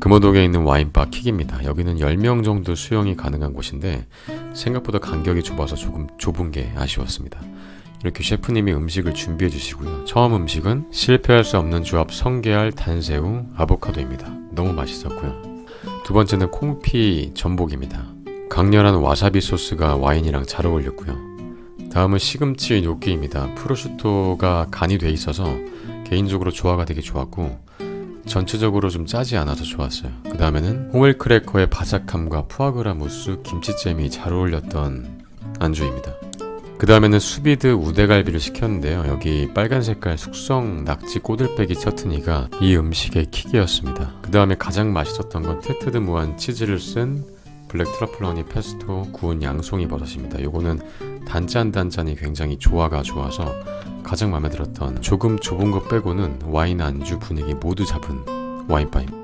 금호동에 있는 와인바 킥입니다. 여기는 10명 정도 수용이 가능한 곳인데 생각보다 간격이 좁아서 조금 좁은 게 아쉬웠습니다. 이렇게 셰프님이 음식을 준비해 주시고요. 처음 음식은 실패할 수 없는 조합 성게알, 단새우, 아보카도입니다. 너무 맛있었고요. 두 번째는 콩피 전복입니다. 강렬한 와사비 소스가 와인이랑 잘 어울렸고요. 다음은 시금치 뇨끼입니다. 프로슈토가 간이 돼 있어서 개인적으로 조화가 되게 좋았고 전체적으로 좀 짜지 않아서 좋았어요. 그 다음에는 호밀크래커의 바삭함과 푸아그라 무스, 김치잼이 잘 어울렸던 안주입니다. 그 다음에는 수비드 우대갈비를 시켰는데요. 여기 빨간 색깔 숙성 낙지 꼬들빼기 처트니가 이 음식의 킥이었습니다. 그 다음에 가장 맛있었던 건 테트드 무한 치즈를 쓴 블랙 트러플 허니 페스토 구운 양송이 버섯입니다. 요거는 단짠 단짠이 굉장히 조화가 좋아서 가장 마음에 들었던 조금 좁은 것 빼고는 와인 안주 분위기 모두 잡은 와인바입니다.